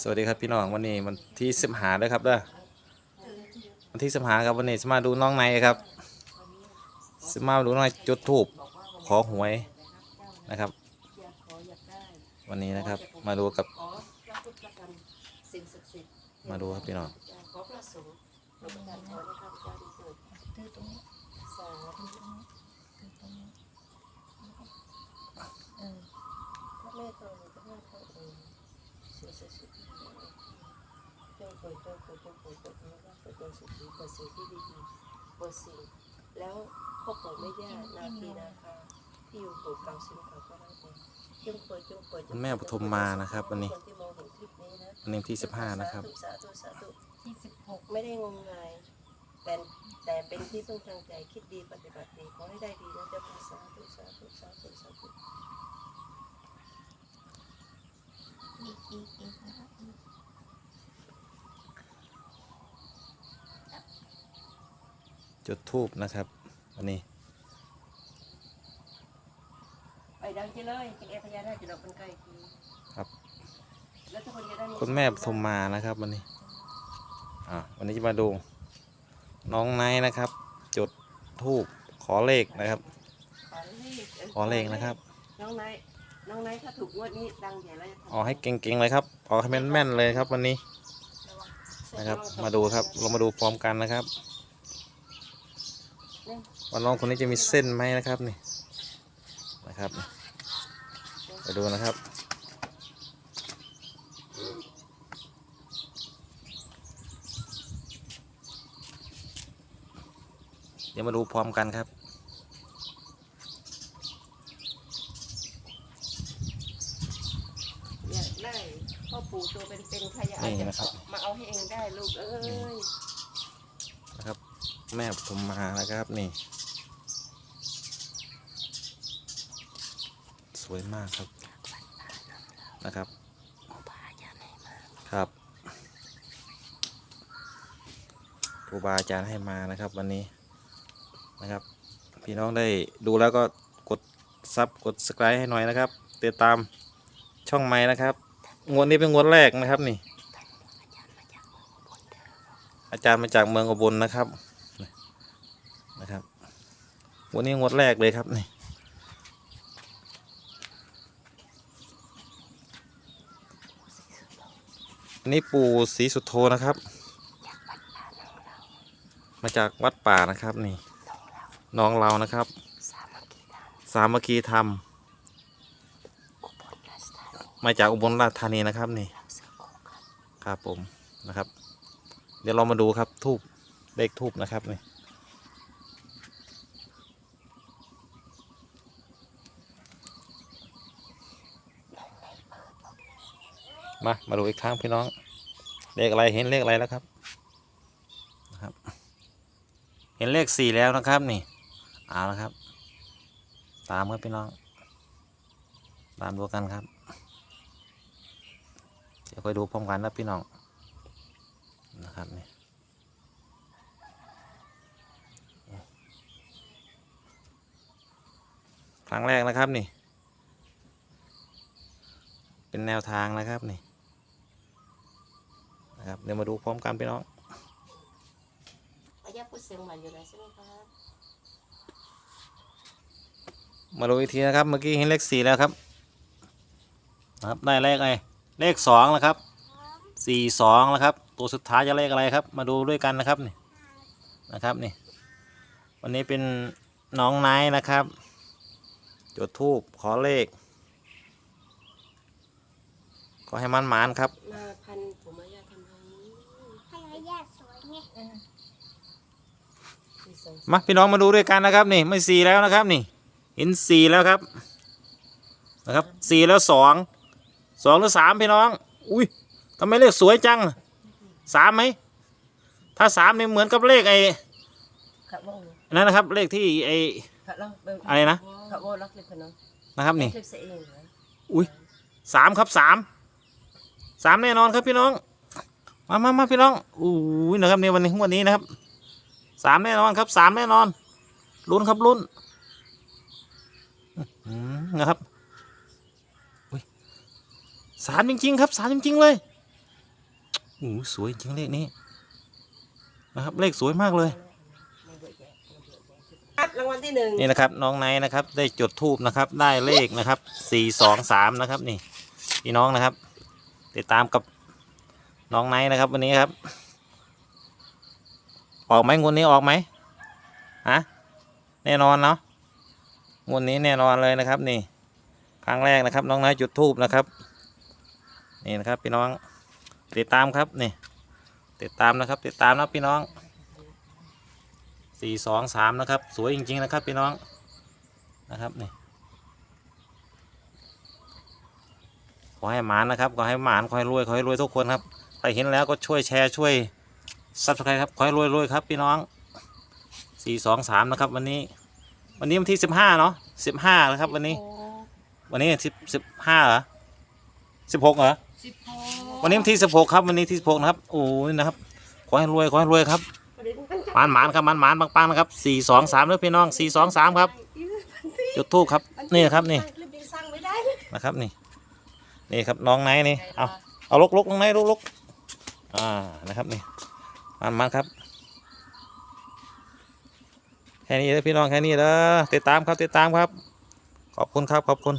สวัสดีครับพี่น้องวันนี้วันที่สิบหาเลยครับเด้อวันที่สิบหาครับวันนี้จะมาดูน้องในครับจะมาดูน้องในจุดทูบขอหวยนะครับ วันนี้นะครับมาดูกับขอพระพุทธกรรมสิ่งศักดิ์สิทธิ์มาดูครับพี่น้อง เปิดจงเปิดจงเปิดเปิดเปิดว่าเปิดจงสิ่งดีเปิดสิ่งที่ดีๆเปิดสิ่งแล้วพ่อปู่แม่ย่านาคีนาคาที่อยู่ปู่เก่าสิ่งเก่าก็ได้เองจงเปิดจงเปิดจงเปิดแม่ปฐมมานะครับวันนี้คนที่มองเห็นคลิปนี้นะวันนี้วันที่สิบห้านะครับสาธุสาธุที่สิบหกไม่ได้งมงายแต่แต่เป็นที่พึ่งทางใจคิดดีปฏิบัติดีขอให้ได้ดีนะเจ้าค่ะสาธุสาธุสาธุสาธุ อีกอีกอีกนะคะอีกจุดทูบนะครับวันนี้ไปดังจะเลยจิงเอพญานาคจะดอกเป็นไก่คือครับ แล้วทุกคนจะได้คุณแม่ปฐมมานะครับวันนี้อ่าวันนี้จะมาดู น้องไนท์นะครับ จุดทูบขอเลขนะครับ ขอเลขขอเลขนะครับ น้องไนท์ น้องไนท์ถ้าถูกงวดนี้ดังใหญ่แล้วจะทำเอให้เก่งๆเลยครับเอให้แม่นๆเลยครับ วันนี้นะครับ มาดูครับเรามาดูพร้อมกันนะครับว่าน้องคนนี้จะมีเส้นไหมนะครับนี่นะครับไปดูนะครับเดี๋ยวมาดูพร้อมกันครับ อยากได้พ่อปู่ตัวเป็นๆใครอยาก นี่นะครับ มาเอาให้เองได้ลูกเอ้ยนะครับ แม่ปฐมมานะครับนี่ สวยมากครับนะครับพาญาณให้มาครับครูบาอาจารย์ให้มานะครับ วันนี้นะครับ พี่น้องได้ดูแล้วก็กดซับกดสไครต์ให้หน่อยนะครับติดตามช่องใหม่นะครับงวดนี้เป็นงวดแรกนะครับนี่ อาจารย์มาจากเมืองอุบลนะครับนะครับ วันนี้งวดแรกเลยครับนี่นนี้ปู่ศรีสุโธนะครับ มาจากวัดป่านะครับนี่น้องเรานะครับ สามัคคีธรรมสามัคคีธรรมาจากอุบลราชธานีนะครับนี่ ครับผมนะครับ เดี๋ยวเรามาดูครับทูบเลขทูบนะครับนี่มา มาดูอีกครั้งพี่น้อง เลขอะไรเห็นเลขอะไรแล้วครับนะครับ เห็นเลขสี่แล้วนะครับนี่เอาละครับ ตามครับพี่น้อง ตามดูกันครับ เดี๋ยวค่อยดูพร้อมกันนะพี่น้อง นะครับนี่ครั้งแรกนะครับนี่ เป็นแนวทางนะครับนี่นะครับเดี๋ยวมาดูพร้อมกันพี่น้องอายาพูดเสียงใหม่อยู่ไหนใช่ไหมครับมาดูอีกทีนะครับ เมื่อกี้เห็นเลขสี่แล้วครับนะครับ ได้เลขอะไรเลขสองแล้วครับสี่สองแล้วครับ ตัวสุดท้ายจะเลขอะไรครับ มาดูด้วยกันนะครับนี่นะครับนี่ วันนี้เป็นน้องไนท์นะครับ จุดทูบขอเลข ขอให้มันหมานครับ มาพันผมอายาทำไมให้ระยะสวยไงเออสี่สองมาพี่น้องมาดูด้วยกันนะครับนี่ไม่สี่แล้วนะครับนี่ เห็นสี่แล้วครับนะครับสี่แล้วสองสองหรือสามพี่น้อง อุ้ยทำไมเลขสวยจัง สามไหม ถ้าสามนี่เหมือนกับเลขไอ้ขับว่องนั่นนะครับ เลขที่ไอ้ขับล่องอะไรนะขับว่องรักเลยคนน้องนะครับนี่คลิปเสียเองเหรออุ้ยสามครับสามสามแน่นอนครับพี่น้อง มามามาพี่น้องอุ้ยนะครับในวันนี้วันนี้นะครับสามแน่นอนครับสามแน่นอนลุ้นครับลุ้นอื้อหือนะครับอุ้ยสามจริงๆครับสามจริงๆเลย โอ้โหสวยจริงเลขนี้นะครับเลขสวยมากเลยครับรางวัลที่หนึ่งนี่นะครับน้องไนท์นะครับได้จุดทูบนะครับได้เลขนะครับสี่สองสามนะครับนี่พี่น้องนะครับ ติดตามกับน้องไนท์นะครับ วันนี้ครับ ออกไหมงวดนี้ออกไหมฮะแน่นอนเนาะงวดนี้แน่นอนเลยนะครับ นี่ ครั้งแรกนะครับ น้องไนท์จุดทูบนะครับ นี่นะครับพี่น้อง ติดตามครับนี่ติดตามนะครับ ติดตามนะพี่น้องสี่สองสามนะครับ สวยจริง ๆ นะครับพี่น้องนะครับนี่ขอให้หมานนะครับขอให้หมานขอให้รวยขอให้รวยทุกคนครับใครเห็นแล้วก็ช่วยแชร์ช่วยซับสไครต์ครับขอให้รวยรวยครับพี่น้องสี่สองสามนะครับ วันนี้ วันนี้วันที่สิบห้าเนาะสิบห้านะครับ วันนี้ วันนี้สิบสิบห้าเหรอสิบหกเหรอสิบหก วันนี้วันที่สิบหกครับวันนี้ที่สิบหกนะครับโอ้ยนะครับขอให้รวยขอให้รวยครับหมานหมานครับหมานหมานปังปังนะครับสี่สองสามเด้อพี่น้องสี่สองสามครับ จุดทูบครับนี่ครับนี่รีบดีสั่งไม่ได้นะครับนี่นี่ครับน้องไนท์นี่เอาเอาลุกลุกน้องไนท์ลุกลุกอ่านะครับนี่หมันมันครับแค่นี้เด้อพี่น้องแค่นี้เด้อติดตามครับติดตามครับ ขอบคุณครับขอบคุณ